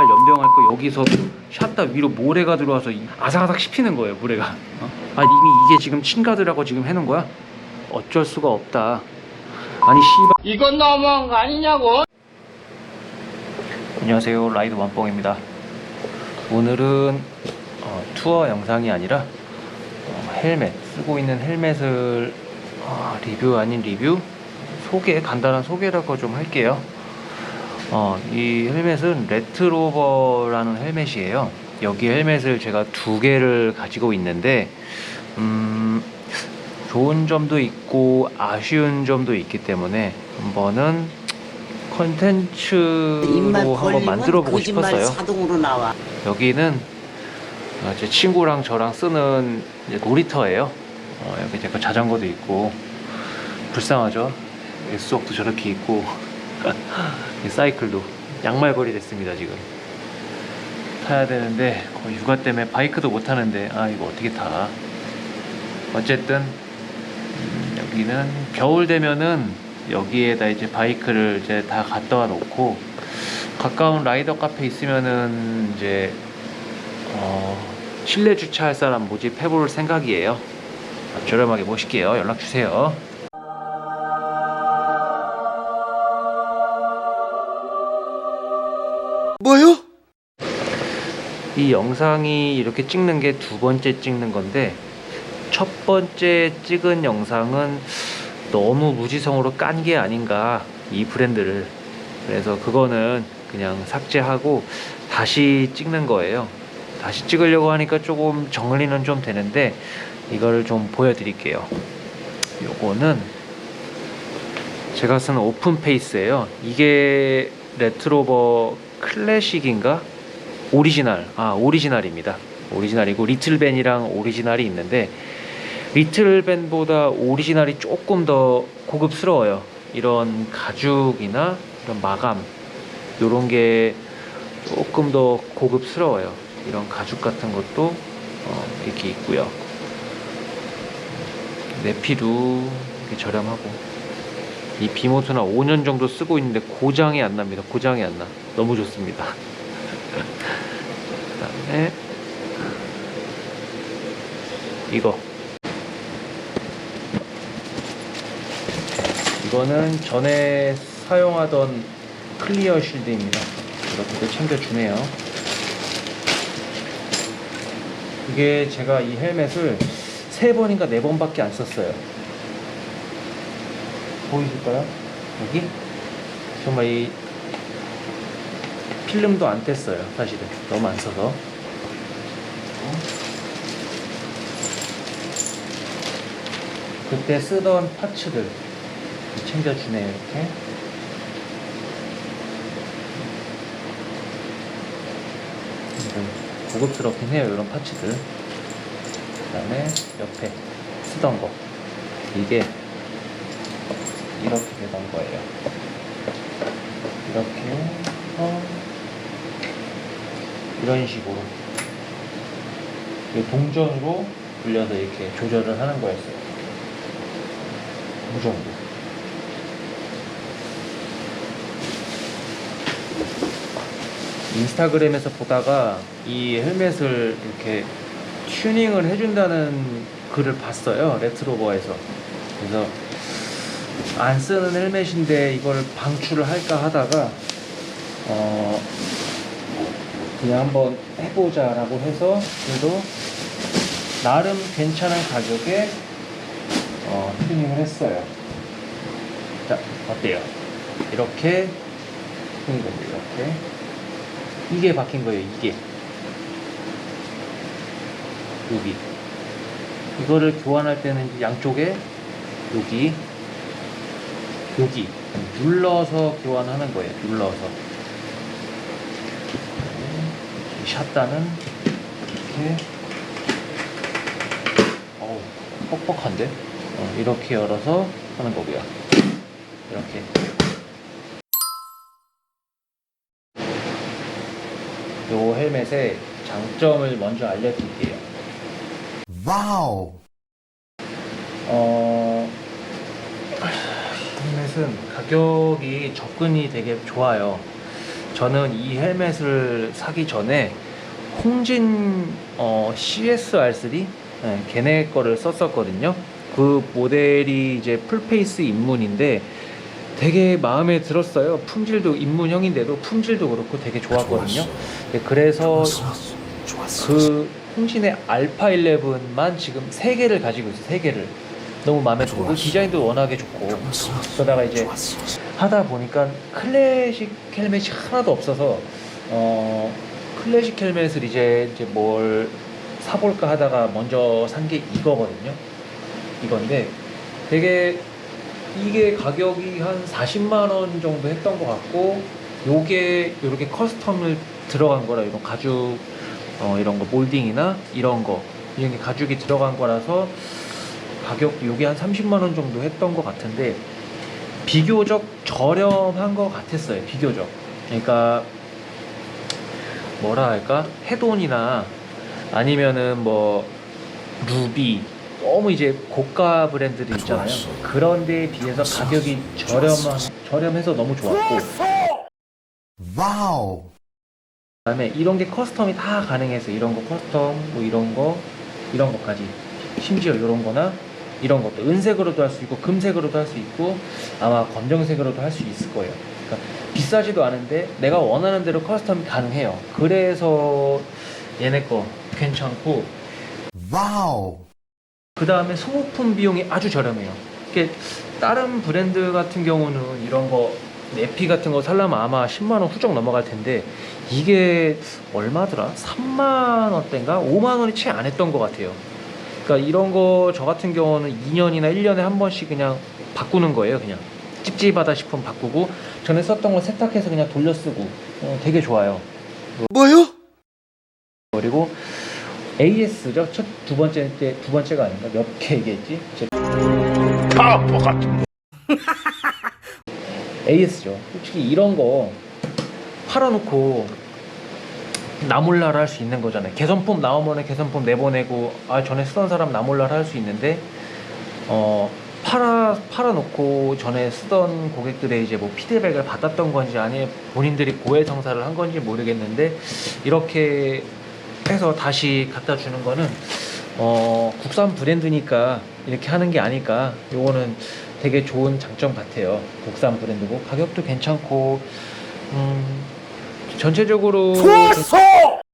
신발 연병할 거 여기서 샷다 위로 모래가 들어와서 이- 아삭아삭 씹히는 거예요 모래가. 어? 아 이미 이게 지금 침가드라고 지금 해놓은 거야? 어쩔 수가 없다. 아니 씨발. 이건 너무한 거 아니냐고. 안녕하세요. 라이드 완뽕입니다. 오늘은 어, 투어 영상이 아니라 어, 헬멧 쓰고 있는 헬멧을 어, 리뷰 아닌 리뷰? 소개 간단한 소개라고 좀 할게요 어, 이 헬멧은 레트로버라는 헬멧이에요 여기 헬멧을 제가 두 개를 가지고 있는데 음, 좋은 점도 있고 아쉬운 점도 있기 때문에 한번은 컨텐츠로 한번 만들어 보고 싶었어요. 여기는 어, 제 친구랑 저랑 쓰는 놀이터예요. 어, 여기 제거 자전거도 있고 불쌍하죠. 이 수업도 저렇게 있고 이 사이클도 양말거리 됐습니다 지금. 타야 되는데 거의 육아 때문에 바이크도 못 타는데 아 이거 어떻게 타? 어쨌든 음, 여기는 겨울 되면은 여기에다 이제 바이크를 이제 다 갖다 와 놓고 가까운 라이더 카페 있으면은 이제 어, 실내 주차할 사람 모집해 볼 생각이에요. 저렴하게 모실게요. 연락 주세요. 이 영상이 이렇게 찍는 게 두 번째 찍는 건데 첫 번째 찍은 영상은 너무 무지성으로 깐 게 아닌가 이 브랜드를. 그래서 그거는 그냥 삭제하고 다시 찍는 거예요. 다시 찍으려고 하니까 조금 정리는 좀 되는데 이거를 좀 보여드릴게요. 요거는 제가 쓰는 오픈 페이스예요. 이게 레트로버 클래식인가 오리지널 아 오리지널입니다. 오리지널이고 리틀벤이랑 오리지널이 있는데 리틀벤보다 오리지널이 조금 더 고급스러워요. 이런 가죽이나 이런 마감 이런 게 조금 더 고급스러워요. 이런 가죽 같은 것도 어, 이렇게 있고요. 내피도 이렇게 저렴하고. 이 비모트나 5년 정도 쓰고 있는데 고장이 안 납니다. 고장이 안 나. 너무 좋습니다. 그 다음에. 이거. 이거는 전에 사용하던 클리어 실드입니다. 이렇게도 챙겨주네요. 이게 제가 이 헬멧을 세 번인가 네 번밖에 안 썼어요. 보이실까요? 여기? 정말 이 필름도 안 뗐어요 사실은. 너무 안 써서. 그때 쓰던 파츠들 챙겨주네요 이렇게. 좀 고급스럽긴 해요 이런 파츠들. 그 다음에 옆에 쓰던 거. 이게 이렇게 되던 거예요. 이렇게 해서 이런 식으로 동전으로 돌려서 이렇게 조절을 하는 거였어요. 이 정도. 인스타그램에서 보다가 이 헬멧을 이렇게 튜닝을 해준다는 글을 봤어요 레트로버에서. 그래서 안 쓰는 헬멧인데 이걸 방출을 할까 하다가 어 그냥 한번 해보자라고 해서 그래도 나름 괜찮은 가격에 어, 튜닝을 했어요. 자 어때요? 이렇게 튜닝 됩니다. 이렇게 이게 박힌 거예요. 이게 여기 이거를 교환할 때는 양쪽에 여기 여기 눌러서 교환하는 거예요. 눌러서 이 샷단은 이렇게 어우 뻑뻑한데 어, 이렇게 열어서 하는 거고요. 이렇게 요 헬멧의 장점을 먼저 알려드릴게요. 와우. 어, 헬멧은 가격이 접근이 되게 좋아요. 저는 이 헬멧을 사기 전에 홍진 어, CSR3 네, 걔네 거를 썼었거든요. 그 모델이 이제 풀페이스 입문인데 되게 마음에 들었어요. 품질도 입문형인데도 품질도 그렇고 되게 좋았거든요. 네, 그래서 그 홍신의 알파 11만 지금 3개를 가지고 있어요. 3개를. 너무 마음에 들고 디자인도 워낙에 좋고 그러다가 이제 하다 보니까 클래식 헬멧이 하나도 없어서 어 클래식 헬멧을 이제 이제 뭘 사볼까 하다가 먼저 산 게 이거거든요. 이건데 되게 이게 가격이 한 40만 원 정도 했던 것 같고 요게 이렇게 커스텀을 들어간 거라 이런 가죽 어, 이런 거 몰딩이나 이런 거 이런 게 가죽이 들어간 거라서 가격 요게 한 30만 원 정도 했던 것 같은데 비교적 저렴한 것 같았어요 비교적. 그러니까 뭐라 할까? 헤돈이나 아니면은 뭐 루비 너무 이제 고가 브랜드들 있잖아요. 그런 데에 비해서 가격이 저렴한 저렴해서 너무 좋았고. Wow. 그다음에 이런 게 커스텀이 다 가능해서 이런 거 커스텀 뭐 이런 거 이런 것까지. 심지어 이런 거나 이런 것도 은색으로도 할 수 있고 금색으로도 할 수 있고 아마 검정색으로도 할 수 있을 거예요. 그러니까 비싸지도 않은데 내가 원하는 대로 커스텀이 가능해요. 그래서 얘네 거 괜찮고 Wow. 그 다음에 소모품 비용이 아주 저렴해요. 이게 다른 브랜드 같은 경우는 이런 거 내피 같은 거 살려면 아마 10만 원 훌쩍 넘어갈 텐데 이게 얼마더라? 3만 원대인가? 5만 원이 채 안 했던 것 같아요. 그러니까 이런 거 저 같은 경우는 2년이나 1년에 한 번씩 그냥 바꾸는 거예요. 그냥 찝찝하다 싶으면 바꾸고 전에 썼던 거 세탁해서 그냥 돌려 쓰고 어, 되게 좋아요. 뭐요? 그리고 AS죠. 첫 두 번째 때 두 번째가 아닌가? 몇 개 얘기했지? 바보 같은. AS죠. 솔직히 이런 거 팔아놓고 나몰라라 할 수 있는 거잖아요. 개선품 나오면은 개선품 내보내고 아 전에 쓰던 사람 나몰라라 할 수 있는데 어 팔아 팔아놓고 전에 쓰던 고객들의 이제 뭐 피드백을 받았던 건지 아니면 본인들이 고해 성사를 한 건지 모르겠는데 이렇게 해서 다시 갖다 주는 거는 어 국산 브랜드니까 이렇게 하는 게 아닐까. 요거는 되게 좋은 장점 같아요. 국산 브랜드고. 가격도 괜찮고 음 전체적으로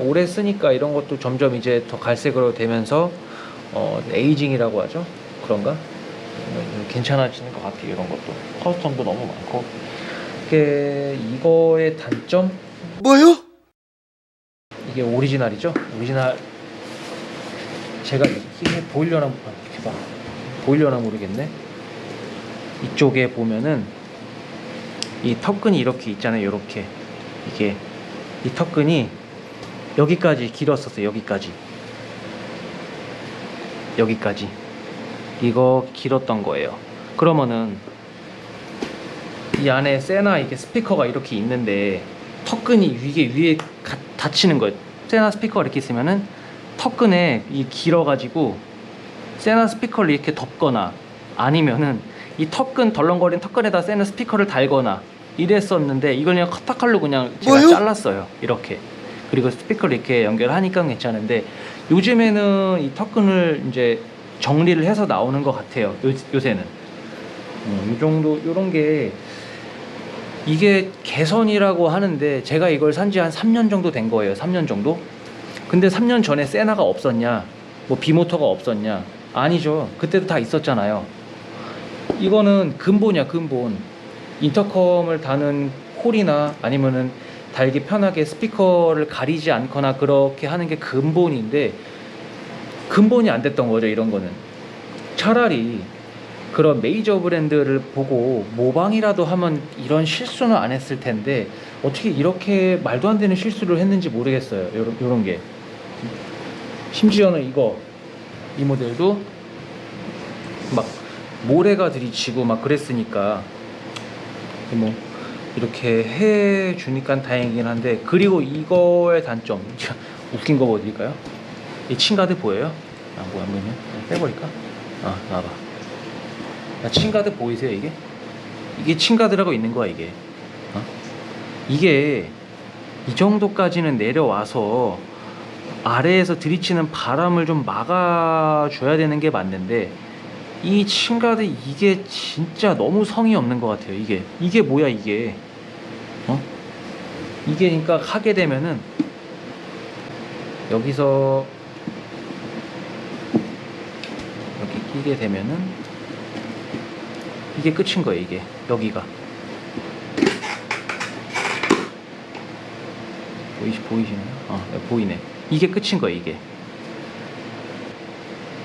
오래 쓰니까 이런 것도 점점 이제 더 갈색으로 되면서 어 에이징이라고 하죠? 그런가? 음, 괜찮아지는 것 같아요 이런 것도. 커스텀도 너무 많고. 이게 이거의 단점? 뭐요? 이게 오리지널이죠? 오리지널. 제가 이게 보이려나 아, 이렇게 봐. 보이려나 모르겠네. 이쪽에 보면은 이 턱끈이 이렇게 있잖아요 이렇게. 이게 이 턱끈이 여기까지 길었었어요 여기까지. 여기까지. 이거 길었던 거예요. 그러면은 이 안에 세나 이게 스피커가 이렇게 있는데 턱끈이 이게 위에 가- 닫히는 거예요. 세나 스피커가 이렇게 있으면은 턱끈에 이 길어가지고 세나 스피커를 이렇게 덮거나 아니면은 이 턱끈 덜렁거린 턱끈에다 세나 스피커를 달거나 이랬었는데 이걸 그냥 커터칼로 그냥 제가 뭐요? 잘랐어요. 이렇게 그리고 스피커를 이렇게 연결하니까 괜찮은데 요즘에는 이 턱끈을 이제 정리를 해서 나오는 것 같아요. 요, 요새는 음, 이 정도 요런 게 이게 개선이라고 하는데 제가 이걸 산 지 한 3년 정도 된 거예요. 3년 정도. 근데 3년 전에 세나가 없었냐? 뭐 비모터가 없었냐? 아니죠. 그때도 다 있었잖아요. 이거는 근본이야, 근본. 인터컴을 다는 홀이나 아니면은 달기 편하게 스피커를 가리지 않거나 그렇게 하는 게 근본인데 근본이 안 됐던 거죠, 이런 거는. 차라리 그런 메이저 브랜드를 보고 모방이라도 하면 이런 실수는 안 했을 텐데 어떻게 이렇게 말도 안 되는 실수를 했는지 모르겠어요. 요런, 요런 게. 심지어는 이거 이 모델도 막 모래가 들이치고 막 그랬으니까 뭐 이렇게 해 주니까 다행이긴 한데 그리고 이거의 단점 웃긴 거 보여드릴까요? 이 친가드 보여요? 아 뭐야 안 보이네 빼버릴까? 아 나와봐 야, 친가드 보이세요 이게? 이게 친가드라고 있는 거야 이게 어? 이게 이 정도까지는 내려와서 아래에서 들이치는 바람을 좀 막아줘야 되는 게 맞는데 이 층가드 이게 진짜 너무 성의 없는 것 같아요 이게. 이게 뭐야 이게? 어? 이게 그러니까 하게 되면은 여기서 이렇게 끼게 되면은 이게 끝인 거예요 이게. 여기가. 보이시 보이시나요? 아 네, 보이네. 이게 끝인 거예요 이게.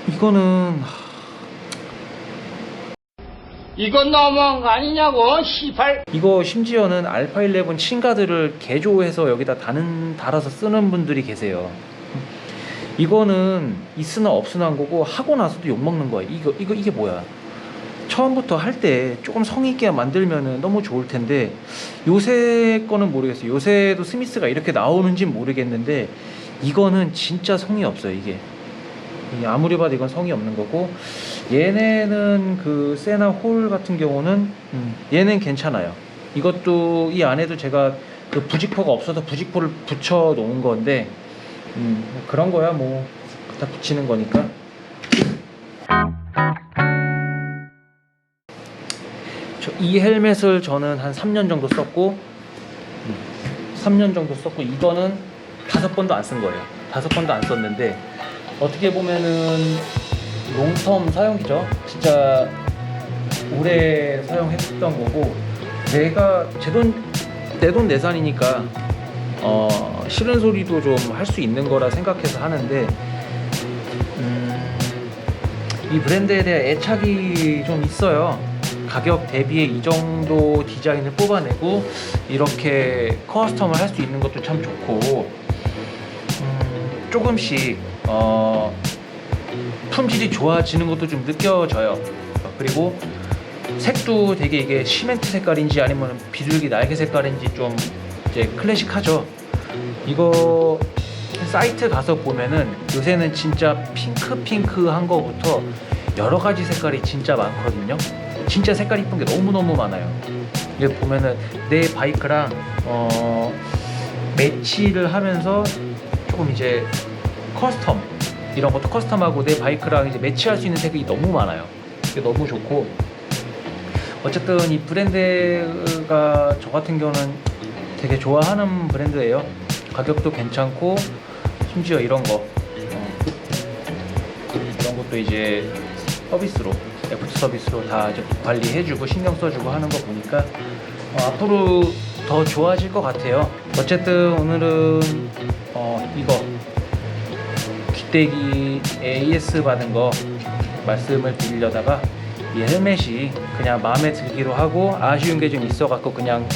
이거는 하, 이건 너무한 거 아니냐고, 시발. 이거 심지어는 알파 11 친가드를 개조해서 여기다 다는 달아서 쓰는 분들이 계세요. 이거는 있으나 없으나 한 거고 하고 나서도 욕 먹는 거야. 이거 이거 이게 뭐야? 처음부터 할 때 조금 성의 있게 만들면은 너무 좋을 텐데 요새 거는 모르겠어요. 요새도 스미스가 이렇게 나오는지 모르겠는데 이거는 진짜 성의 없어요. 이게 아무리 봐도 이건 성의 없는 거고 얘네는 그 세나 홀 같은 경우는 음, 얘는 괜찮아요. 이것도 이 안에도 제가 그 부직포가 없어서 부직포를 붙여 놓은 건데 음, 뭐 그런 거야 뭐 갖다 붙이는 거니까. 저이 헬멧을 저는 한 3년 정도 썼고 음, 3년 정도 썼고 이거는 다섯 번도 안 쓴 거예요. 다섯 번도 안 썼는데 어떻게 보면은 롱텀 사용이죠. 진짜 오래 사용했던 거고 내가 제돈내 돈 내산이니까 어, 싫은 소리도 좀 할 수 있는 거라 생각해서 하는데 음, 이 브랜드에 대한 애착이 좀 있어요. 가격 대비에 이 정도 디자인을 뽑아내고 이렇게 커스텀을 할 수 있는 것도 참 좋고 음, 조금씩 어, 품질이 좋아지는 것도 좀 느껴져요. 그리고 색도 되게 이게 시멘트 색깔인지 아니면 비둘기 날개 색깔인지 좀 이제 클래식하죠. 이거 사이트 가서 보면은 요새는 진짜 핑크 핑크한 거부터 여러 가지 색깔이 진짜 많거든요. 진짜 색깔 이쁜 게 너무 너무 많아요. 이게 보면은 내 바이크랑 어 매치를 하면서 조금 이제 커스텀 이런 것도 커스텀하고 내 바이크랑 이제 매치할 수 있는 색이 너무 많아요. 이게 너무 좋고 어쨌든 이 브랜드가 저 같은 경우는 되게 좋아하는 브랜드예요. 가격도 괜찮고 심지어 이런 거 어, 이런 것도 이제 서비스로 애프터 서비스로 다 관리해주고 신경 써주고 하는 거 보니까 어, 앞으로 더 좋아질 것 같아요. 어쨌든 오늘은 어, 이거 귀때기 AS 받은 거 말씀을 드리려다가 이 헬멧이 그냥 마음에 들기로 하고 아쉬운 게 좀 있어 갖고 그냥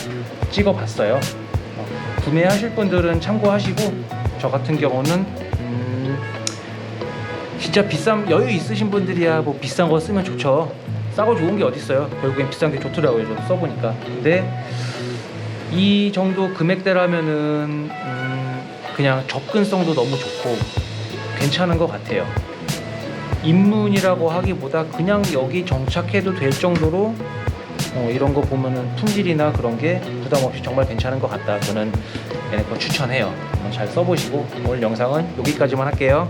찍어 봤어요. 어, 구매하실 분들은 참고하시고 저 같은 경우는 음, 진짜 비싼 여유 있으신 분들이야 뭐 비싼 거 쓰면 좋죠. 싸고 좋은 게 어딨어요. 결국엔 비싼 게 좋더라고요. 저도 써보니까. 근데 이 정도 금액대라면은 음, 그냥 접근성도 너무 좋고 괜찮은 것 같아요. 입문이라고 하기보다 그냥 여기 정착해도 될 정도로 어, 이런 거 보면은 품질이나 그런 게 부담 없이 정말 괜찮은 것 같다. 저는 얘네 거 추천해요. 한번 잘 써보시고 오늘 영상은 여기까지만 할게요.